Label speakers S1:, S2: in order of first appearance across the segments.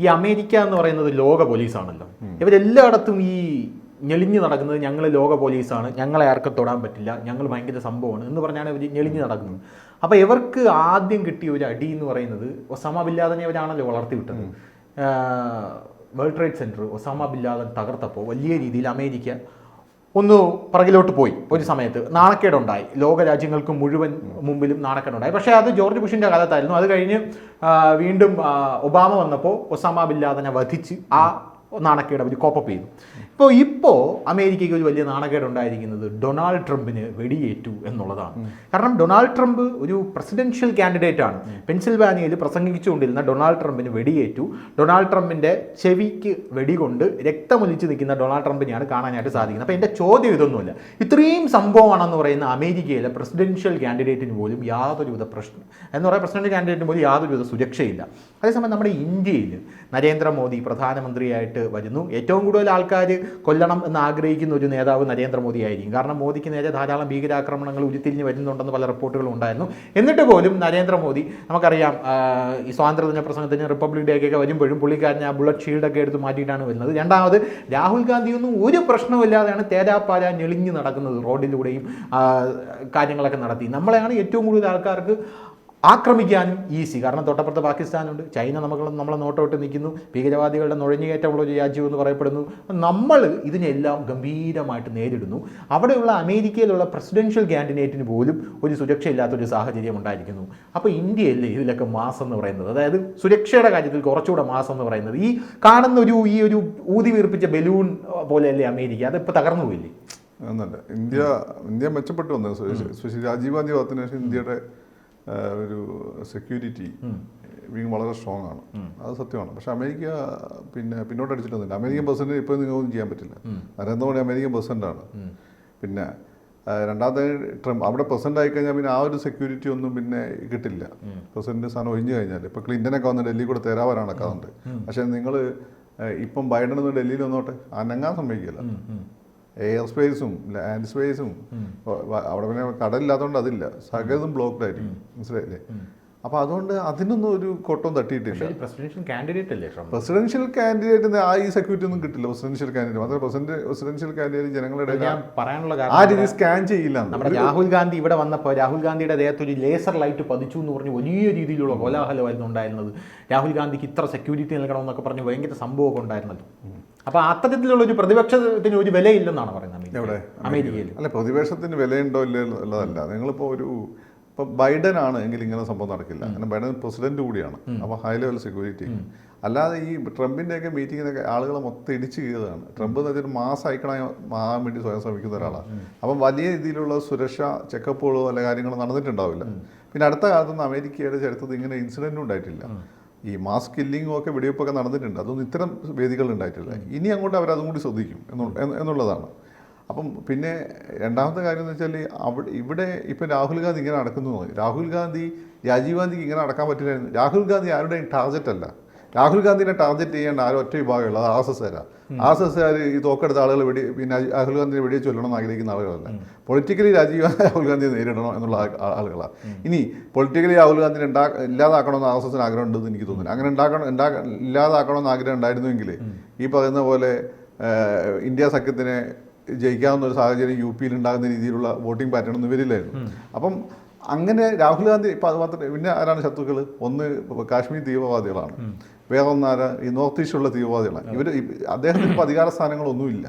S1: ഈ അമേരിക്ക എന്ന് പറയുന്നത് ലോക പോലീസാണല്ലോ. ഇവരെല്ലായിടത്തും ഈ ഞെളിഞ്ഞു നടക്കുന്നത് ഞങ്ങൾ ലോക പോലീസാണ്. ഞങ്ങളെ ആർക്കും തൊടാൻ പറ്റില്ല. ഞങ്ങൾ ഭയങ്കര സംഭവമാണ് എന്ന് പറഞ്ഞാണ് ഇവർ ഞെളിഞ്ഞു നടക്കുന്നത്. അപ്പോൾ ഇവർക്ക് ആദ്യം കിട്ടിയ ഒരു അടി എന്ന് പറയുന്നത് ഒസാമ ബില്ലാദനെ അവരാണല്ലോ വളർത്തിവിട്ടത്. World trade centre Osama bin Laden തകർത്തപ്പോൾ വലിയ രീതിയിൽ അമേരിക്ക ഒന്ന് പുറകിലോട്ട് പോയി ഒരു സമയത്ത്. നാണക്കേടുണ്ടായി. ലോക രാജ്യങ്ങൾക്ക് മുഴുവൻ മുമ്പിലും നാണക്കേടുണ്ടായി. പക്ഷേ അത് ജോർജ് ബുഷിന്റെ കാലത്തായിരുന്നു. അത് കഴിഞ്ഞ് വീണ്ടും ഒബാമ വന്നപ്പോൾ ഒസാമ ബില്ലാദനെ വധിച്ച് ആ നാണക്കേട് അവർ കോപ്പപ്പ് ചെയ്തു. ഇപ്പോൾ ഇപ്പോൾ അമേരിക്കയ്ക്ക് ഒരു വലിയ നാണക്കേട് ഉണ്ടായിരിക്കുന്നത് ഡൊണാൾഡ് ട്രംപിന് വെടിയേറ്റു എന്നുള്ളതാണ്. കാരണം ഡൊണാൾഡ് ട്രംപ് ഒരു പ്രസിഡൻഷ്യൽ കാൻഡിഡേറ്റ് ആണ്. പെൻസിൽവാനിയയിൽ പ്രസംഗിച്ചുകൊണ്ടിരുന്ന ഡൊണാൾഡ് ട്രംപിന് വെടിയേറ്റു. ഡൊണാൾഡ് ട്രംപിന്റെ ചെവിക്ക് വെടികൊണ്ട് രക്തമൊലിച്ച് നിൽക്കുന്ന ഡൊണാൾഡ് ട്രംപിനെയാണ് കാണാനായിട്ട് സാധിക്കുന്നത്. അപ്പോൾ എന്റെ ചോദ്യം ഇതൊന്നുമില്ല. ഇത്രയും സംഭവമാണെന്ന് പറയുന്ന അമേരിക്കയിലെ പ്രസിഡൻഷ്യൽ കാൻഡിഡേറ്റിന് പോലും യാതൊരുവിധ പ്രശ്നം എന്ന് പറയുന്ന പ്രസിഡൻഷ്യൽ കാൻഡിഡേറ്റിന് പോലും യാതൊരുവിധ സുരക്ഷയില്ല. അതേസമയം നമ്മുടെ ഇന്ത്യയിൽ നരേന്ദ്രമോദി പ്രധാനമന്ത്രിയായിട്ട് വരുന്നു. ഏറ്റവും കൂടുതൽ ആൾക്കാർ കൊല്ലണം എന്ന് ആഗ്രഹിക്കുന്ന ഒരു നേതാവ് നരേന്ദ്രമോദി ആയിരിക്കും. കാരണം മോദിക്ക് നേരെ ധാരാളം ഭീകരാക്രമണങ്ങൾ ഉരുത്തിരിഞ്ഞ് വരുന്നുണ്ടെന്ന് പല റിപ്പോർട്ടുകളും ഉണ്ടായിരുന്നു. എന്നിട്ട് പോലും നരേന്ദ്രമോദി നമുക്കറിയാം ഈ സ്വാതന്ത്ര്യദിന പ്രസംഗത്തിന് റിപ്പബ്ലിക് ഡേ ഒക്കെ വരുമ്പോഴും പുള്ളിക്കാരൻ ആ ബുള്ളറ്റ് ഷീൽഡൊക്കെ എടുത്ത് മാറ്റിയിട്ടാണ് വരുന്നത്. രണ്ടാമത് രാഹുൽ ഗാന്ധിയൊന്നും ഒരു പ്രശ്നമില്ലാതെയാണ് തേരാപ്പാര ഞെളിഞ്ഞ് നടക്കുന്നത് റോഡിലൂടെയും കാര്യങ്ങളൊക്കെ നടത്തി. നമ്മളെയാണ് ഏറ്റവും കൂടുതൽ ആൾക്കാർക്ക് ആക്രമിക്കാനും ഈസി കാരണം തൊട്ടപ്പുറത്ത് പാകിസ്ഥാനുണ്ട്. ചൈന നമുക്ക് നമ്മളെ നോട്ടോട്ട് നിൽക്കുന്നു. ഭീകരവാദികളുടെ നുഴഞ്ഞുകയറ്റമുള്ള ഒരു രാജ്യം എന്ന് പറയപ്പെടുന്നു. നമ്മൾ ഇതിനെല്ലാം ഗംഭീരമായിട്ട് നേരിടുന്നു. അവിടെയുള്ള അമേരിക്കയിലുള്ള പ്രസിഡൻഷ്യൽ കാൻഡിഡേറ്റിന് പോലും ഒരു സുരക്ഷയില്ലാത്തൊരു സാഹചര്യം ഉണ്ടായിരിക്കുന്നു. അപ്പോൾ ഇന്ത്യയല്ലേ ഇതിലൊക്കെ മാസം എന്ന് പറയുന്നത്? അതായത് സുരക്ഷയുടെ കാര്യത്തിൽ കുറച്ചുകൂടെ മാസം എന്ന് പറയുന്നത്. ഈ കാണുന്ന ഒരു ഈ ഒരു ഊതി വീർപ്പിച്ച ബലൂൺ പോലെയല്ലേ അമേരിക്ക? അതിപ്പോൾ തകർന്നു പോയില്ലേ?
S2: എന്നല്ല ഇന്ത്യ ഇന്ത്യ മെച്ചപ്പെട്ടു വന്നത് സ്പെഷ്യലി രാജീവ് ഗാന്ധി ഇന്ത്യയുടെ ഒരു സെക്യൂരിറ്റി വിങ് വളരെ സ്ട്രോങ് ആണ്. അത് സത്യമാണ്. പക്ഷെ അമേരിക്ക പിന്നെ പിന്നോട്ട് അടിച്ചിട്ടൊന്നുമില്ല. അമേരിക്കൻ പ്രസിഡന്റ് ഇപ്പോൾ നിങ്ങൾക്കൊന്നും ചെയ്യാൻ പറ്റില്ല. നരേന്ദ്രമോദി അമേരിക്കൻ പ്രസിഡന്റാണ് പിന്നെ രണ്ടാമത്തെ ട്രംപ് അവിടെ പ്രസിഡന്റ് ആയിക്കഴിഞ്ഞാൽ പിന്നെ ആ ഒരു സെക്യൂരിറ്റി ഒന്നും പിന്നെ കിട്ടില്ല. പ്രസിഡന്റ് സ്ഥാനം ഒഴിഞ്ഞു കഴിഞ്ഞാൽ. ഇപ്പൊ ക്ലിന്റനൊക്കെ വന്ന് ഡൽഹി കൂടെ തരാവരാണ് നടക്കാറുണ്ട് പക്ഷെ നിങ്ങൾ ഇപ്പം ബൈഡൻ ഒന്ന് ഡൽഹിയിൽ വന്നോട്ടെ. അനങ്ങാൻ സമ്മതിക്കില്ല. എയർ സ്പേസും ലാൻഡ് സ്പേസും അവിടെ പിന്നെ കടലില്ലാത്തതുകൊണ്ട് അതില്ല. സകലതും ബ്ലോക്ക്ഡ് ആയിരിക്കും. മനസ്സിലായില്ലേ? അപ്പൊ അതുകൊണ്ട് അതിനൊന്നും ഒരു കൊട്ടം തട്ടിയിട്ടില്ല.
S1: പ്രസിഡൻഷ്യൽ കാൻഡിഡേറ്റ് അല്ലേ
S2: പ്രസിഡൻഷ്യൽ കാൻഡിഡേറ്റിന് ആ ഈ സെക്യൂരിറ്റി ഒന്നും കിട്ടില്ല. പ്രസിഡൻഷ്യൽ കാൻഡിഡേറ്റ് മാത്രമേ പ്രസിഡന്റ് പ്രസിഡൻഷ്യൽ കാൻഡിഡേറ്റ് ജനങ്ങളുടെ
S1: ഞാൻ പറയാനുള്ള
S2: ആ
S1: കാരണം
S2: രീതി സ്കാൻ ചെയ്യില്ല
S1: നമ്മുടെ രാഹുൽ ഗാന്ധി ഇവിടെ വന്നപ്പോൾ രാഹുൽ ഗാന്ധിയുടെ ദേഹത്ത് ഒരു ലേസർ ലൈറ്റ് പതിച്ചു എന്ന് പറഞ്ഞ് വലിയ രീതിയിലുള്ള കോലാഹലമായിരുന്നു ഉണ്ടായിരുന്നത്. രാഹുൽ ഗാന്ധിക്ക് ഇത്ര സെക്യൂരിറ്റി നൽകണമെന്നൊക്കെ പറഞ്ഞ് ഭയങ്കര സംഭവമൊക്കെ ഉണ്ടായിരുന്നല്ലോ. അപ്പോൾ അത്തരത്തിലുള്ള ഒരു പ്രതിപക്ഷത്തിന് ഒരു വിലയില്ലെന്നാണ് പറയുന്നത്
S2: എവിടെ?
S1: അമേരിക്കയിൽ.
S2: അല്ല പ്രതിപക്ഷത്തിന് വിലയുണ്ടോ ഇല്ലയോ എന്നുള്ളതല്ല നിങ്ങളിപ്പോൾ ഒരു ഇപ്പൊ ബൈഡൻ ആണ് എങ്കിൽ ഇങ്ങനെ സംഭവം നടക്കില്ല. കാരണം ബൈഡൻ പ്രസിഡന്റ് കൂടിയാണ്. അപ്പോൾ ഹൈ ലെവൽ സെക്യൂരിറ്റി. അല്ലാതെ ഈ ട്രംപിന്റെ ഒക്കെ മീറ്റിങ്ങിനൊക്കെ ആളുകളെ മൊത്തം ഇടിച്ചു കീഴതാണ് ട്രംപ് എന്ന് വെച്ചാൽ മാസ് ഐക്കണായി മാറാൻ വേണ്ടി സ്വയം ശ്രമിക്കുന്ന ഒരാളാണ് അപ്പം വലിയ രീതിയിലുള്ള സുരക്ഷ ചെക്കപ്പുകളോ അല്ല കാര്യങ്ങളോ നടന്നിട്ടുണ്ടാവില്ല. പിന്നെ അടുത്ത കാലത്തൊന്നും അമേരിക്കയുടെ ചരിത്രത്തിൽ ഇങ്ങനെ ഇൻസിഡന്റും ഉണ്ടായിട്ടില്ല. ഈ മാസ് കില്ലിങ്ങും ഒക്കെ വെടിവെപ്പൊക്കെ നടന്നിട്ടുണ്ട്. അതൊന്നും ഇത്തരം വേദികൾ ഉണ്ടായിട്ടില്ല. ഇനി അങ്ങോട്ട് അവർ അതും കൂടി ശ്രദ്ധിക്കും എന്നുള്ള- എന്നുള്ളതാണ്. അപ്പം പിന്നെ രണ്ടാമത്തെ കാര്യം എന്ന് വെച്ചാൽ അവിടെ ഇവിടെ ഇപ്പം രാഹുൽ ഗാന്ധി ഇങ്ങനെ നടക്കുന്നു രാഹുൽ ഗാന്ധി രാജീവ് ഗാന്ധിക്ക് ഇങ്ങനെ നടക്കാൻ പറ്റില്ലായിരുന്നു. രാഹുൽ ഗാന്ധി ആരുടെയും ടാർഗറ്റ് അല്ല. രാഹുൽ ഗാന്ധിനെ ടാർഗറ്റ് ചെയ്യേണ്ട ആരും ഒറ്റ വിഭാഗമുള്ള അത് ആർ എസ് എസ്കാരാണ് ആർ എസ് എസ്കാർ ഈ തോക്കെടുത്ത ആളുകൾ വെടി പിന്നെ രാഹുൽ ഗാന്ധിനെ വെടിയെ ചൊല്ലണം എന്ന് ആഗ്രഹിക്കുന്ന ആളുകളല്ല. പൊളിറ്റിക്കലി രാജീവ് രാഹുൽ ഗാന്ധിയെ നേരിടണം എന്നുള്ള ആളുകളാണ് ഇനി പൊളിറ്റിക്കലി രാഹുൽ ഗാന്ധിനെ ഉണ്ടാ ഇല്ലാതാക്കണമെന്ന് ആർ എസ് എസിന് ആഗ്രഹം ഉണ്ടെന്ന് എനിക്ക് തോന്നുന്നു അങ്ങനെ ഉണ്ടാക്കണം ഉണ്ടാ ഇല്ലാതാക്കണമെന്ന് ആഗ്രഹം ഉണ്ടായിരുന്നുവെങ്കിൽ ഈ പറയുന്ന പോലെ ഇന്ത്യ സഖ്യത്തിനെ ജയിക്കാവുന്ന ഒരു സാഹചര്യം യു പിയിൽ ഉണ്ടാകുന്ന രീതിയിലുള്ള വോട്ടിംഗ് പാറ്റേൺ ഒന്നും വരില്ലായിരുന്നു. അപ്പം അങ്ങനെ രാഹുൽ ഗാന്ധി ഇപ്പം അത് മാത്രമേ പിന്നെ ആരാണ് ശത്രുക്കൾ ഒന്ന് കാശ്മീർ തീവ്രവാദികളാണ്. വേറെ ഒന്നാരാ ഈ നോർത്ത് ഈസ്റ്റുള്ള തീവ്രവാദികളാണ്. ഇവർ അദ്ദേഹത്തിന് ഇപ്പോൾ അധികാര സ്ഥാനങ്ങളൊന്നുമില്ല.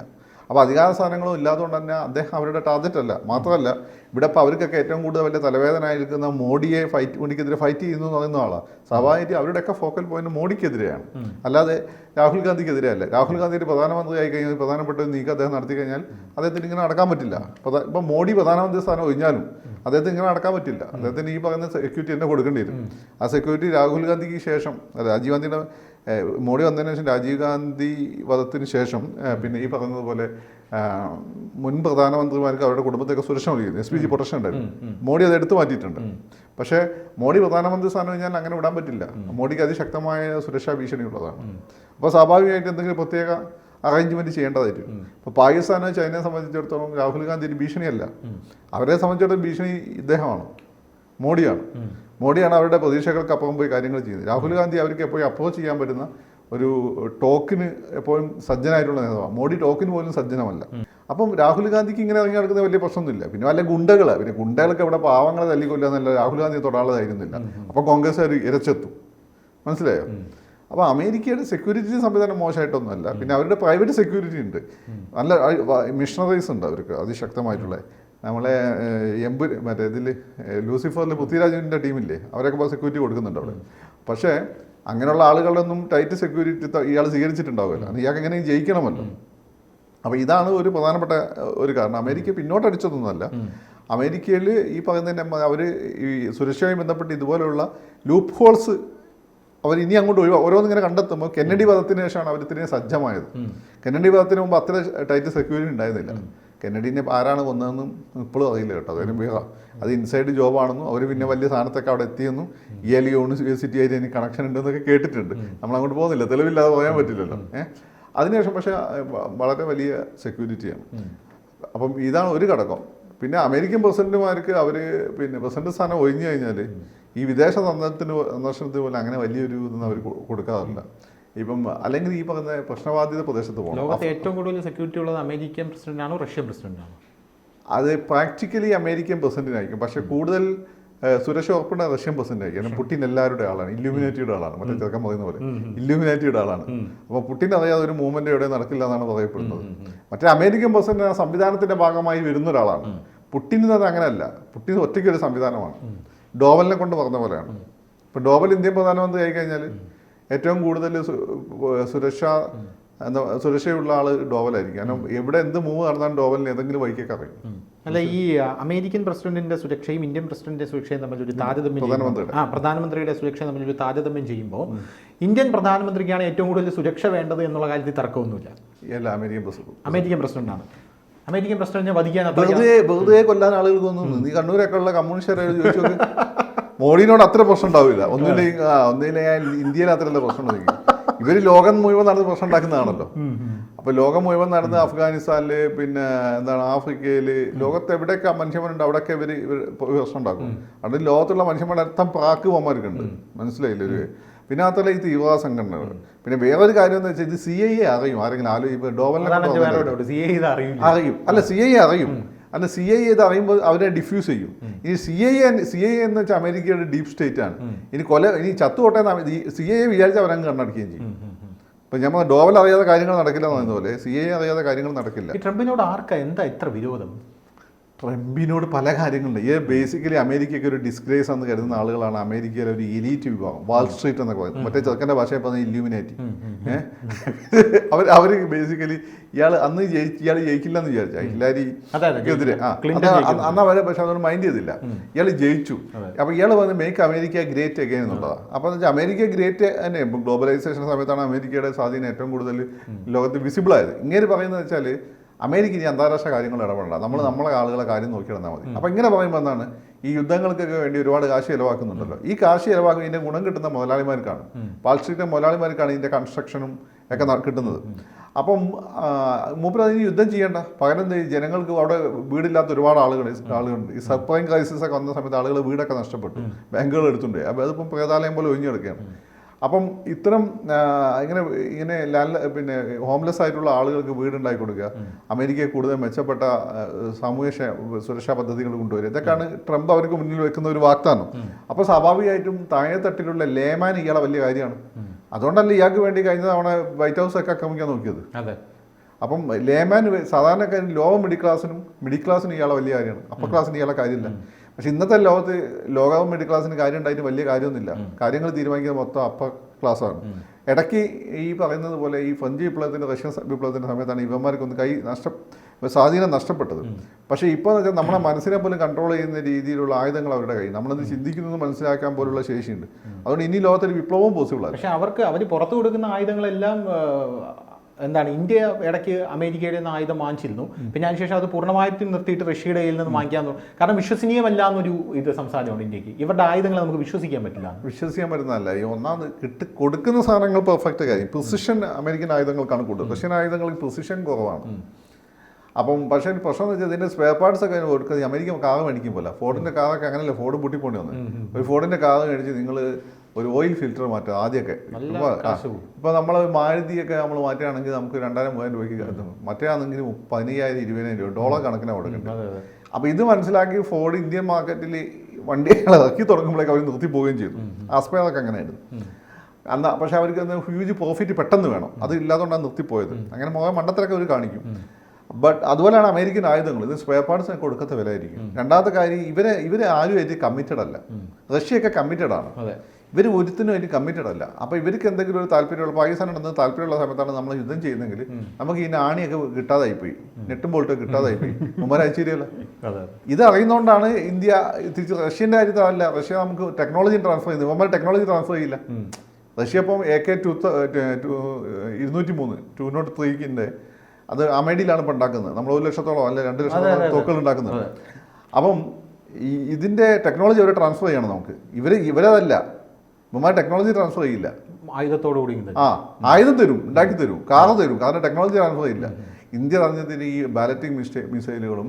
S2: അപ്പോൾ അധികാര സ്ഥാനങ്ങളും ഇല്ലാത്തതുകൊണ്ട് തന്നെ അദ്ദേഹം അവരുടെ ടാർഗറ്റ് അല്ല. മാത്രമല്ല ഇവിടെ ഇപ്പോൾ അവർക്കൊക്കെ ഏറ്റവും കൂടുതൽ വലിയ തലവേദന ആയിരിക്കുന്ന മോഡിയെ ഫൈറ്റ് മോഡിക്കെതിരെ ഫൈറ്റ് ചെയ്യുന്നു എന്ന് പറയുന്ന ആളാണ് സ്വാഭാവികമായിട്ട് അവരുടെയൊക്കെ ഫോക്കൽ പോയിന്റ് മോഡിക്കെതിരെയാണ്. അല്ലാതെ രാഹുൽ ഗാന്ധിക്കെതിരെ അല്ല. രാഹുൽ ഗാന്ധി ഒരു പ്രധാനമന്ത്രി ആയി കഴിഞ്ഞാൽ പ്രധാനപ്പെട്ട ഒരു നീക്കം അദ്ദേഹം നടത്തി കഴിഞ്ഞാൽ അദ്ദേഹത്തിന് ഇങ്ങനെ നടക്കാൻ പറ്റില്ല. ഇപ്പോൾ ഇപ്പം മോഡി പ്രധാനമന്ത്രി സ്ഥാനം ഒഴിഞ്ഞാലും അദ്ദേഹത്തിന് ഇങ്ങനെ നടക്കാൻ പറ്റില്ല. അദ്ദേഹത്തിന് ഈ പറയുന്ന സെക്യൂരിറ്റി തന്നെ കൊടുക്കേണ്ടി വരും. ആ സെക്യൂരിറ്റി രാഹുൽ ഗാന്ധിക്ക് ശേഷം രാജീവ് ഗാന്ധിയുടെ മോഡി വന്നതിന് ശേഷം രാജീവ് ഗാന്ധി വധത്തിന് ശേഷം പിന്നെ ഈ പറഞ്ഞതുപോലെ മുൻ പ്രധാനമന്ത്രിമാർക്ക് അവരുടെ കുടുംബത്തൊക്കെ സുരക്ഷ നൽകിയിരുന്നു. എസ് പി ജി പ്രൊട്ടക്ഷൻ ഉണ്ടായിരുന്നു. മോഡി അത് എടുത്തു മാറ്റിയിട്ടുണ്ട്. പക്ഷേ മോഡി പ്രധാനമന്ത്രി സ്ഥാനം കഴിഞ്ഞാൽ അങ്ങനെ വിടാൻ പറ്റില്ല. മോഡിക്ക് അതിശക്തമായ സുരക്ഷാ ഭീഷണിയുള്ളതാണ്. അപ്പോൾ സ്വാഭാവികമായിട്ട് എന്തെങ്കിലും പ്രത്യേക അറേഞ്ച്മെന്റ് ചെയ്യേണ്ടതായിട്ട് ഇപ്പോൾ പാകിസ്ഥാനെ ചൈനയെ സംബന്ധിച്ചിടത്തോളം രാഹുൽ ഗാന്ധി ഒരു ഭീഷണിയല്ല അവരെ സംബന്ധിച്ചിടത്തോളം ഭീഷണി ഇദ്ദേഹമാണ്. മോഡിയാണ്. മോഡിയാണ് അവരുടെ പ്രതീക്ഷകൾക്ക് അപ്പം പോയി കാര്യങ്ങൾ ചെയ്യുന്നത്. രാഹുൽ ഗാന്ധി അവർക്ക് എപ്പോഴും അപ്പോസ് ചെയ്യാൻ പറ്റുന്ന ഒരു ടോക്കിന് എപ്പോഴും സജ്ജനായിട്ടുള്ള നേതാവാണ് മോഡി ടോക്കിന് പോലും സജ്ജനമല്ല. അപ്പം രാഹുൽ ഗാന്ധിക്ക് ഇങ്ങനെ ഇറങ്ങി നടക്കുന്ന വലിയ പ്രശ്നമൊന്നുമില്ല. പിന്നെ വല്ല ഗുണ്ടകൾ പിന്നെ ഗുണ്ടകൾക്ക് ഇവിടെ പാവങ്ങളെ തല്ലിക്കൊല്ലുക എന്നല്ല രാഹുൽ ഗാന്ധി തൊടാളതായിരുന്നില്ല അപ്പോൾ കോൺഗ്രസ്സുകാർ ഇരച്ചെത്തും. മനസ്സിലായോ? അപ്പോൾ അമേരിക്കയുടെ സെക്യൂരിറ്റി സംവിധാനം മോശമായിട്ടൊന്നുമല്ല. പിന്നെ അവരുടെ പ്രൈവറ്റ് സെക്യൂരിറ്റി ഉണ്ട്. നല്ല മിഷണറീസ് ഉണ്ട് അവർക്ക് അതിശക്തമായിട്ടുള്ള. നമ്മളെ എംപു എമ്പു മറ്റേ ഇതിൽ ലൂസിഫറിൽ പൃഥ്വിരാജിന്റെ ടീമില്ലേ അവരൊക്കെ ഇപ്പോൾ സെക്യൂരിറ്റി കൊടുക്കുന്നുണ്ട് അവിടെ. പക്ഷേ അങ്ങനെയുള്ള ആളുകളൊന്നും ടൈറ്റ് സെക്യൂരിറ്റി ഇയാൾ സ്വീകരിച്ചിട്ടുണ്ടാവില്ല. അത് ഇയാൾക്ക് എങ്ങനെയും ജയിക്കണമല്ലോ. അപ്പോൾ ഇതാണ് ഒരു പ്രധാനപ്പെട്ട ഒരു കാരണം. അമേരിക്ക പിന്നോട്ടടിച്ചതൊന്നുമല്ല അമേരിക്കയിൽ ഈ പറയുന്നതിന്റെ അവർ ഈ സുരക്ഷയുമായി ബന്ധപ്പെട്ട് ഇതുപോലെയുള്ള ലൂപ്പ് ഹോൾസ് അവർ ഇനി അങ്ങോട്ട് ഒഴിവാ ഓരോന്നിങ്ങനെ കണ്ടെത്തുമ്പോൾ കെന്നഡി വധത്തിന് ശേഷമാണ് അവർ ഇത്രയും സജ്ജമായത്. കെന്നഡി വധത്തിന് മുമ്പ് അത്ര ടൈറ്റ് സെക്യൂരിറ്റി ഉണ്ടായിരുന്നില്ല. കെന്നഡീനെ ആരാണ് കൊന്നതെന്നും ഇപ്പോഴും അറിയില്ല കേട്ടോ. അതിന് അത് ഇൻസൈഡ് ജോബാണെന്നും അവർ പിന്നെ വലിയ സ്ഥാനത്തൊക്കെ അവിടെ എത്തിയെന്നും ഇയൽ യൂണിവേഴ്സിറ്റി ആയിട്ട് ഇനി കണക്ഷൻ ഉണ്ടെന്നൊക്കെ കേട്ടിട്ടുണ്ട്. നമ്മൾ അങ്ങോട്ട് പോകുന്നില്ല. തെളിവില്ലാതെ പറയാൻ പറ്റില്ലല്ലോ. ഏഹ്? അതിനുശേഷം പക്ഷേ വളരെ വലിയ സെക്യൂരിറ്റിയാണ് അപ്പം ഇതാണ് ഒരു ഘടകം. പിന്നെ അമേരിക്കൻ പ്രസിഡന്റുമാർക്ക് അവർ പിന്നെ പ്രസിഡന്റ് സ്ഥാനം ഒഴിഞ്ഞു കഴിഞ്ഞാൽ ഈ വിദേശ സന്ദർശനത്തിന് സന്ദർശനത്തിന് പോലെ അങ്ങനെ വലിയൊരു ഇതൊന്നും അവർ കൊടുക്കാറില്ല. ഇപ്പം അല്ലെങ്കിൽ ഈ പറഞ്ഞ പ്രശ്നബാധിത പ്രദേശത്ത് പോകണം.
S1: ലോകത്തെ ഏറ്റവും കൂടുതൽ സെക്യൂരിറ്റി ഉള്ളത് അമേരിക്കൻ പ്രസിഡന്റാണോ റഷ്യൻ പ്രസിഡന്റാണോ?
S2: അത് പ്രാക്ടിക്കലി അമേരിക്കൻ പ്രസിഡന്റിനായിരിക്കും. പക്ഷെ കൂടുതൽ സുരക്ഷ ഉറപ്പുള്ള റഷ്യൻ പ്രസിഡന്റ് ആയിരിക്കും പുടിൻ എല്ലാവരുടെ ആളാണ്. ഇല്ലുമിനാറ്റിയുടെ ആളാണ്. മറ്റേ ചെറുക്കൻ പറയുന്ന പോലെ. ഇല്ലുമിനാറ്റിയുടെ ആളാണ്. അപ്പോൾ പുട്ടിൻ അറിയാതെ ഒരു മൂവ്മെന്റ് എവിടെ നടക്കില്ല എന്നാണ് പറയപ്പെടുന്നത്. മറ്റേ അമേരിക്കൻ പ്രസിഡന്റ് ആ സംവിധാനത്തിന്റെ ഭാഗമായി വരുന്ന ഒരാളാണ്. പുട്ടിൻ എന്നത് അങ്ങനെയല്ല. പുട്ടിൻ ഒറ്റയ്ക്ക് ഒരു സംവിധാനമാണ്. ഡോവലിനെ കൊണ്ട് പറഞ്ഞ പോലെയാണ്. ഇപ്പൊ ഡോവൽ ഇന്ത്യൻ പ്രധാനമന്ത്രി ആയി കഴിഞ്ഞാൽ ഏറ്റവും കൂടുതൽ സുരക്ഷ എന്താ സുരക്ഷയുള്ള ആൾ ഡോവലായിരിക്കും. കാരണം എവിടെ എന്ത് മൂവ് നടന്നാലും ഡോവലിന് ഏതെങ്കിലും വഴിക്കൊക്കെ അറിയും.
S1: അല്ല ഈ അമേരിക്കൻ പ്രസിഡന്റിന്റെ സുരക്ഷയും ഇന്ത്യൻ പ്രസിഡന്റിന്റെ സുരക്ഷയും തമ്മിൽ ഒരു താരതമ്യം
S2: പ്രധാനമന്ത്രിയുടെ.
S1: ആ പ്രധാനമന്ത്രിയുടെ സുരക്ഷയും തമ്മിൽ ഒരു താരതമ്യം ചെയ്യുമ്പോൾ ഇന്ത്യൻ പ്രധാനമന്ത്രിക്കാണ് ഏറ്റവും കൂടുതൽ സുരക്ഷ വേണ്ടത് എന്നുള്ള കാര്യത്തിൽ തർക്കമൊന്നുമില്ല.
S2: അല്ല അമേരിക്കൻ പ്രസിഡന്റ്.
S1: അമേരിക്കൻ പ്രസിഡന്റാണ്. അമേരിക്കൻ പ്രസിഡന്റിനെ വധിക്കാൻ
S2: വെറുതെ വെറുതെ കൊല്ലാൻ ആളുകൾ തോന്നുന്നു. നീ കണ്ണൂരൊക്കെ ഉള്ള കമ്മ്യൂണിസ്റ്റ് ചോദിച്ചു മോഡിനോട് അത്ര പ്രശ്നം ഉണ്ടാവില്ല. ഒന്നിലെ ആ ഞാൻ ഇന്ത്യയിൽ അത്രയല്ല പ്രശ്നം ഉണ്ടെങ്കിൽ. ഇവർ ലോകം മുഴുവൻ നടന്ന് പ്രശ്നം ഉണ്ടാക്കുന്നതാണല്ലോ. അപ്പൊ ലോകം മുഴുവൻ നടന്ന് അഫ്ഗാനിസ്ഥാനിൽ പിന്നെ എന്താണ് ആഫ്രിക്കയിൽ ലോകത്ത് എവിടെയൊക്കെ മനുഷ്യന്മാരുണ്ട് അവിടെയൊക്കെ ഇവർ പ്രശ്നം ഉണ്ടാക്കും. അത് ലോകത്തുള്ള മനുഷ്യന്മാരുടെ അർത്ഥം പ്രാക്ക് പോകാർക്കുണ്ട് മനസ്സിലായില്ലേ ഒരു പിന്നെ മാത്രമല്ല ഈ തീവ്രവാദ സംഘടനകൾ പിന്നെ വേറൊരു കാര്യം എന്ന് വെച്ചാൽ ഇത് സി ഐ എ അറിയും. ആരെങ്കിലും ആലോചിക്കും ഡോവലിനെ അറിയും. അല്ല സി ഐ അറിയും. അല്ല സി ഐ ഇത് അറിയുമ്പോൾ അവരെ ഡിഫ്യൂസ് ചെയ്യും. ഇനി സി ഐ സി ഐ എന്ന് വെച്ചാൽ അമേരിക്കയുടെ ഡീപ് സ്റ്റേറ്റ് ആണ്. ഇനി കൊല ഇനി ചത്തുകൊട്ടെ സി ഐ വിചാരിച്ച് അവരങ്ങ് കണ്ണടക്കുകയും ചെയ്യും. ഇപ്പൊ നമ്മൾ ഡോവൽ അറിയാതെ കാര്യങ്ങൾ നടക്കില്ല എന്ന് പറയുന്ന പോലെ സി ഐ അറിയാതെ കാര്യങ്ങൾ നടക്കില്ല.
S1: ട്രംപിനോട് ആർക്കാ? എന്താ ഇത്ര വിരോധം?
S2: ട്രംപിനോട് പല കാര്യങ്ങളുണ്ട്. ഈ ബേസിക്കലി അമേരിക്കയ്ക്ക് ഒരു ഡിസ്ഗ്രേസ് എന്ന് കരുതുന്ന ആളുകളാണ് അമേരിക്കയിലെ ഒരു എലീറ്റ് വിഭാഗം. വാൾ സ്ട്രീറ്റ് എന്നൊക്കെ പറയുന്നത്. മറ്റേ ചെറുക്കന്റെ ഭാഷയിൽ പറഞ്ഞാൽ ഇല്യൂമിനേറ്റി അവർ അവർ ബേസിക്കലി ഇയാൾ അന്ന് ജയിച്ച് ഇയാൾ ജയിക്കില്ല എന്ന് വിചാരിച്ചാ ഹില്ലാരി എതിരെ ആ അന്ന്. അവരെ പക്ഷെ അതൊന്നും മൈൻഡ് ചെയ്തില്ല. ഇയാൾ ജയിച്ചു. അപ്പൊ ഇയാൾ പറഞ്ഞ് മേക്ക് അമേരിക്ക ഗ്രേറ്റ് അഗൈൻ എന്നുള്ളതാണ് അപ്പോൾ എന്ന് വെച്ചാൽ അമേരിക്ക ഗ്രേറ്റ് തന്നെ. ഇപ്പം ഗ്ലോബലൈസേഷൻ സമയത്താണ് അമേരിക്കയുടെ സ്വാധീനം ഏറ്റവും കൂടുതൽ ലോകത്ത് വിസിബിൾ ആയത്. ഇങ്ങനെ പറയുന്നത് വെച്ചാൽ അമേരിക്ക ഇനി അന്താരാഷ്ട്ര കാര്യങ്ങൾ ഇടപെടണ്ട. നമ്മൾ നമ്മളെ ആളുകളെ കാര്യം നോക്കി നടന്നാൽ മതി. അപ്പം ഇങ്ങനെ പറയുമ്പോൾ എന്താണ്? ഈ യുദ്ധങ്ങൾക്കൊക്കെ വേണ്ടി ഒരുപാട് കാശ് ചിലവാക്കുന്നുണ്ടല്ലോ. ഈ കാശ് ചെലവാക്കും ഇതിന്റെ ഗുണം കിട്ടുന്ന മുതലാളിമാർക്കാണ്. വാൾ സ്ട്രീറ്റിലെ മുതലാളിമാർക്കാണ് ഇതിന്റെ കൺസ്ട്രക്ഷനും ഒക്കെ കിട്ടുന്നത്. അപ്പം മൂപ്പര് അതിന് യുദ്ധം ചെയ്യേണ്ട. പകരം ജനങ്ങൾക്ക് അവിടെ വീടില്ലാത്ത ഒരുപാട് ആളുകൾ ആളുകളുണ്ട്. ഈ സബ്പ്രൈം ക്രൈസിസ് ഒക്കെ വന്ന സമയത്ത് ആളുകൾ വീടൊക്കെ നഷ്ടപ്പെട്ടു. ബാങ്കുകൾ എടുത്തുണ്ട്. അപ്പോൾ അതിപ്പം പ്രേതാലയം പോലെ ഒഴിഞ്ഞെടുക്കുകയാണ് അപ്പം ഇത്തരം ഇങ്ങനെ ഇങ്ങനെ ലാൻഡ് പിന്നെ ഹോംലെസ് ആയിട്ടുള്ള ആളുകൾക്ക് വീടുണ്ടാക്കി കൊടുക്കുക. അമേരിക്കയെ കൂടുതൽ മെച്ചപ്പെട്ട സാമൂഹ്യ സുരക്ഷാ പദ്ധതികൾ കൊണ്ടുവരിക. ഇതൊക്കെയാണ് ട്രംപ് അവർക്ക് മുന്നിൽ വെക്കുന്ന ഒരു വാഗ്ദാനം. അപ്പോൾ സ്വാഭാവികമായിട്ടും താഴെത്തട്ടിലുള്ള ലേമാൻ ഇയാളെ വലിയ കാര്യമാണ്. അതുകൊണ്ടല്ല ഇയാൾക്ക് വേണ്ടി കഴിഞ്ഞ തവണ വൈറ്റ് ഹൗസ് ഒക്കെ ആക്രമിക്കാൻ നോക്കിയത്. അപ്പം ലേമാൻ സാധാരണക്കാരും സാധാരണക്കാരൻ ലോവർ മിഡിൽ ക്ലാസ്സിനും മിഡിൽ ക്ലാസ്സിനും ഇയാളെ വലിയ കാര്യമാണ്. അപ്പർ ക്ലാസ്സിന് ഇയാളെ കാര്യമില്ല. പക്ഷെ ഇന്നത്തെ ലോകത്ത് ലോവർ മിഡിൽ ക്ലാസ്സിന് കാര്യം ഉണ്ടായിട്ട് വലിയ കാര്യമൊന്നുമില്ല. കാര്യങ്ങൾ തീരുമാനിക്കുന്നത് മൊത്തം അപ്പർ ക്ലാസ്സാണ് ഇടയ്ക്ക് ഈ പറയുന്നത് പോലെ ഈ ഫ്രഞ്ച് വിപ്ലവത്തിന്റെ റഷ്യൻ വിപ്ലവത്തിന്റെ സമയത്താണ് ഇവന്മാർക്കൊന്ന് കൈ നഷ്ടം സ്വാധീനം നഷ്ടപ്പെട്ടത്. പക്ഷേ ഇപ്പോൾ എന്ന് വെച്ചാൽ നമ്മുടെ മനസ്സിനെ പോലും കൺട്രോൾ ചെയ്യുന്ന രീതിയിലുള്ള ആയുധങ്ങൾ അവരുടെ കയ്യിൽ നമ്മളത് ചിന്തിക്കുന്നത് മനസ്സിലാക്കാൻ പോലുള്ള ശേഷിയുണ്ട്. അതുകൊണ്ട് ഇനി ലോകത്തിൽ വിപ്ലവവും പോസിബിൾ ആണ്
S1: പക്ഷെ അവർക്ക് അവർ പുറത്തു കൊടുക്കുന്ന ആയുധങ്ങളെല്ലാം എന്താണ് ഇന്ത്യ ഇടയ്ക്ക് അമേരിക്കയുടെ നിന്ന് ആയുധം വാങ്ങിച്ചിരുന്നു. പിന്നെ അതിനുശേഷം അത് പൂർണമായിട്ടും നിർത്തിയിട്ട് റഷ്യയുടെ കയ്യിൽ നിന്ന് വാങ്ങിക്കാൻ തോന്നുന്നു കാരണം വിശ്വസനീയമല്ല എന്നൊരു ഇത് സംസാരമുണ്ട് ഇന്ത്യയ്ക്ക്. ഇവരുടെ ആയുധങ്ങൾ നമുക്ക് വിശ്വസിക്കാൻ പറ്റില്ല.
S2: വിശ്വസിക്കാൻ പറ്റുന്നതല്ല. ഈ ഒന്നാമത് കിട്ടി കൊടുക്കുന്ന സാധനങ്ങൾ പെർഫെക്റ്റ് കാര്യം. പൊസിഷൻ അമേരിക്കൻ ആയുധങ്ങൾക്കാണ് കൂടുതൽ. റഷ്യൻ ആയുധങ്ങൾക്ക് പൊസിഷൻ കുറവാണ്. അപ്പം പക്ഷേ പ്രശ്നം എന്ന് വെച്ചാൽ ഇതിന്റെ സ്പെയർ പാർട്സ് ഒക്കെ കൊടുക്കുന്നത് അമേരിക്ക കാർ മേടിക്കും പോലെ ഫോർഡിന്റെ കാറൊക്കെ അങ്ങനെയല്ല ഫോർഡ് പൊട്ടിപ്പോണി വന്നത്. ഒരു ഫോർഡിന്റെ കാർ മേടിച്ച് നിങ്ങൾ ഒരു ഓയിൽ ഫിൽറ്റർ മാറ്റുക ആദ്യമൊക്കെ. ഇപ്പൊ- നമ്മൾ മാരുതിയൊക്കെ നമ്മൾ മാറ്റുകയാണെങ്കിൽ നമുക്ക് രണ്ടായിരം മൂവായിരം രൂപയ്ക്ക് കിട്ടും മറ്റേ ആണെങ്കിൽ പതിനയ്യായിരം ഇരുപതിനായിരം രൂപ ഡോളർ കണക്കിനാണ് കൊടുക്കുന്നത് അപ്പോൾ ഇത് മനസ്സിലാക്കി ഫോർഡ് ഇന്ത്യൻ മാർക്കറ്റിൽ വണ്ടികൾ ഇറക്കി തുടങ്ങുമ്പോഴേക്ക് അവർ നിർത്തി പോവുകയും ചെയ്തു. ആസ്പേതൊക്കെ അങ്ങനെയായിരുന്നു. അന്ന് പക്ഷെ അവർക്ക് ഹ്യൂജ് പ്രോഫിറ്റ് പെട്ടെന്ന് വേണം. അത് ഇല്ലാതുകൊണ്ടാണ് നിർത്തിപ്പോയത് അങ്ങനെ മുഖം മണ്ടത്തിലൊക്കെ അവർ കാണിക്കും. ബട്ട് അതുപോലെയാണ് അമേരിക്കൻ ആയുധങ്ങൾ ഇത് സ്പെയർ പാർട്സിന് കൊടുക്കത്ത വിലയായിരിക്കും. രണ്ടാമത്തെ കാര്യം ഇവരെ ഇവരെ ആരും ആയിട്ട് കമ്മിറ്റഡ് അല്ല റഷ്യയൊക്കെ കമ്മിറ്റഡ് ആണ്. ഇവർ ഒരുത്തിനും അതിന് കമ്മിറ്റഡ് അല്ല. അപ്പോൾ ഇവർക്ക് എന്തെങ്കിലും ഒരു താല്പര്യമുള്ള പാകിസ്ഥാൻ ഉണ്ടെന്ന് താല്പര്യമുള്ള സമയത്താണ് നമ്മൾ യുദ്ധം ചെയ്യുന്നെങ്കിൽ നമുക്ക് ഈ നാണിയൊക്കെ കിട്ടാതായി പോയി നെട്ടും ബോൾട്ടും കിട്ടാതായി പോയി മുമ്പ് അയച്ചിരിയല്ലോ?
S1: അതെ
S2: ഇത് അറിയുന്നതുകൊണ്ടാണ് ഇന്ത്യ തിരിച്ച് റഷ്യന്റെ കാര്യത്തിലല്ല റഷ്യ നമുക്ക് ടെക്നോളജി ട്രാൻസ്ഫർ ചെയ്യുന്നത് ഇവന്മാർ ടെക്നോളജി ട്രാൻസ്ഫർ ചെയ്യില്ല. റഷ്യ ഇപ്പം എ കെ ടു ഇരുന്നൂറ്റി മൂന്ന് ടു നോട്ട് ത്രീക്കിന്റെ അത് അമേഡിയിലാണ് ഇപ്പം ഉണ്ടാക്കുന്നത്. നമ്മൾ ഒരു ലക്ഷത്തോളം അല്ല രണ്ട് ലക്ഷത്തോളം തോക്കുകൾ ഉണ്ടാക്കുന്നത്. അപ്പം ഈ ഇതിന്റെ ടെക്നോളജി അവരെ ട്രാൻസ്ഫർ ചെയ്യണം നമുക്ക്. ഇവർ ഇവരതല്ല. ഇവന്മാർ ടെക്നോളജി ട്രാൻസ്ഫർ ചെയ്യില്ല.
S1: ആയുധത്തോടു കൂടി
S2: ആ ആയുധം തരും ഉണ്ടാക്കി തരും കാർ തരും കാരണം ടെക്നോളജി ട്രാൻസ്ഫർ ചെയ്യില്ല. ഇന്ത്യ പറഞ്ഞതിന് ഈ ബാലറ്റിംഗ് മിസ്റ്റേ മിസൈലുകളും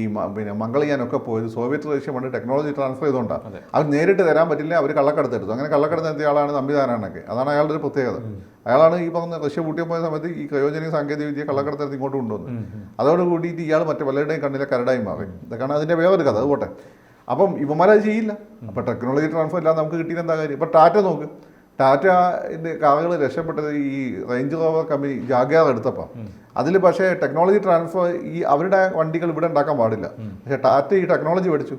S2: ഈ പിന്നെ മംഗളയാനൊക്കെ പോയത് സോവിയറ്റ് റഷ്യ പണ്ട് ടെക്നോളജി ട്രാൻസ്ഫർ ചെയ്തുകൊണ്ടാണ് അവർ നേരിട്ട് തരാൻ പറ്റില്ല അവർ കള്ളക്കടത്തെടുത്തു അങ്ങനെ കള്ളക്കടത്ത് എത്തിയ ആളാണ് സംവിധാനമൊക്കെ അതാണ് അയാളുടെ ഒരു പ്രത്യേകത. അയാളാണ് ഈ പറഞ്ഞ റഷ്യ പൂട്ടിയ പോയ സമയത്ത് ഈ ക്രയോജനിക സാങ്കേതിക വിദ്യ കള്ളക്കടത്തെടുത്ത് ഇങ്ങോട്ട് കൊണ്ടുവന്നു അതോട് കൂടിയിട്ട് ഇയാൾ മറ്റേ പലരുടെയും കണ്ണിലെ കരടായി മാറി. ഇതൊക്കെയാണ് അതിന്റെ വേറൊരു കഥ. അത് പോട്ടെ. അപ്പം ഇവന്മാരത് ചെയ്യില്ല. അപ്പം ടെക്നോളജി ട്രാൻസ്ഫർ ഇല്ലാതെ നമുക്ക് കിട്ടിയത് എന്താ കാര്യം? ഇപ്പം ടാറ്റ നോക്ക്. ടാറ്റ ടാറ്റന്റെ കാറുകൾ രക്ഷപ്പെട്ടത് ഈ റേഞ്ച് റോവർ കമ്പനി ജാഗ്യാർ എടുത്തപ്പോൾ അതിൽ പക്ഷേ ടെക്നോളജി ട്രാൻസ്ഫർ ഈ അവരുടെ വണ്ടികൾ ഇവിടെ ഉണ്ടാക്കാൻ പാടില്ല. പക്ഷേ ടാറ്റ ഈ ടെക്നോളജി പഠിച്ചു.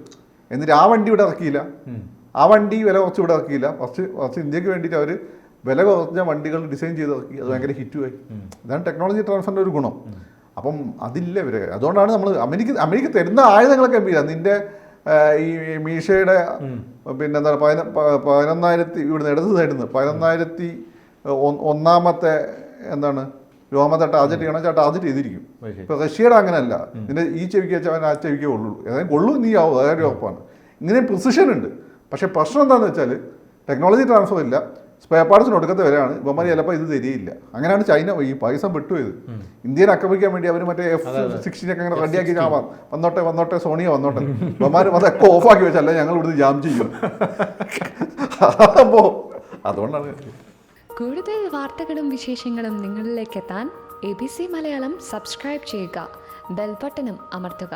S2: എന്നിട്ട് ആ വണ്ടി ഇവിടെ ഇറക്കിയില്ല. ആ വണ്ടി വില കുറച്ച് ഇവിടെ ഇറക്കിയില്ല. കുറച്ച് കുറച്ച് ഇന്ത്യയ്ക്ക് വേണ്ടിയിട്ട് അവർ വില കുറഞ്ഞ വണ്ടികൾ ഡിസൈൻ ചെയ്ത് ഇറക്കി. അത് ഭയങ്കര ഹിറ്റുമായി ഇതാണ് ടെക്നോളജി ട്രാൻസ്ഫറിന്റെ ഒരു ഗുണം. അപ്പം അതില്ല ഇവരെ. അതുകൊണ്ടാണ് നമ്മൾ അമേരിക്ക അമേരിക്ക തരുന്ന ആയുധങ്ങളൊക്കെ എം നിന്റെ ഈ മീശയുടെ പിന്നെ എന്താണ് പതിന പതിനൊന്നായിരത്തി ഇവിടുന്ന് ഇടത് സൈഡിൽ നിന്ന് പതിനൊന്നായിരത്തി ഒന്നാമത്തെ എന്താണ് രോമത്തെ ടാർജറ്റ് ചെയ്യണം വെച്ചാൽ ടാർജറ്റ് ചെയ്തിരിക്കും. ഇപ്പൊ റഷ്യയുടെ അങ്ങനെയല്ല ഇതിന്റെ ഈ ചെവിക്ക് വെച്ചാൽ അവൻ ആ ചെവിക്കേ ഉള്ളൂ. ഏതായാലും കൊള്ളു നീ ആവും. അതായത് ഉറപ്പാണ്. ഇങ്ങനെ പ്രിസിഷൻ ഉണ്ട്. പക്ഷെ പ്രശ്നം എന്താണെന്ന് വെച്ചാൽ ടെക്നോളജി ട്രാൻസ്ഫർ ഇല്ല. സ്പെയർ പാർട്സിന് ഒടുക്കത്തെ വരെയാണ് ഇവന്മാർ ചിലപ്പോൾ ഇത് തരികയില്ല. അങ്ങനെയാണ് ചൈന ഈ പാകിസ്ഥാൻ വിട്ടുപോയത് ഇന്ത്യനെ ആക്രമിക്കാൻ വേണ്ടി അവർ മറ്റേ എഫ് സിക്സ്റ്റീനൊക്കെ അങ്ങനെ റെഡിയാക്കി ഞാൻ വ- വന്നോട്ടെ വന്നോട്ടെ സോണിയ വന്നോട്ടെ. ഇവന്മാർ അതൊക്കെ ഓഫാക്കി വെച്ചല്ല ഞങ്ങൾ ഇവിടുന്ന് ജാം ചെയ്യും. അപ്പോൾ അതുകൊണ്ടാണ്.
S3: കൂടുതൽ വാർത്തകളും വിശേഷങ്ങളും നിങ്ങളിലേക്ക് എത്താൻ A B C Malayalam subscribe ചെയ്യുക. ബെൽബട്ടനും അമർത്തുക.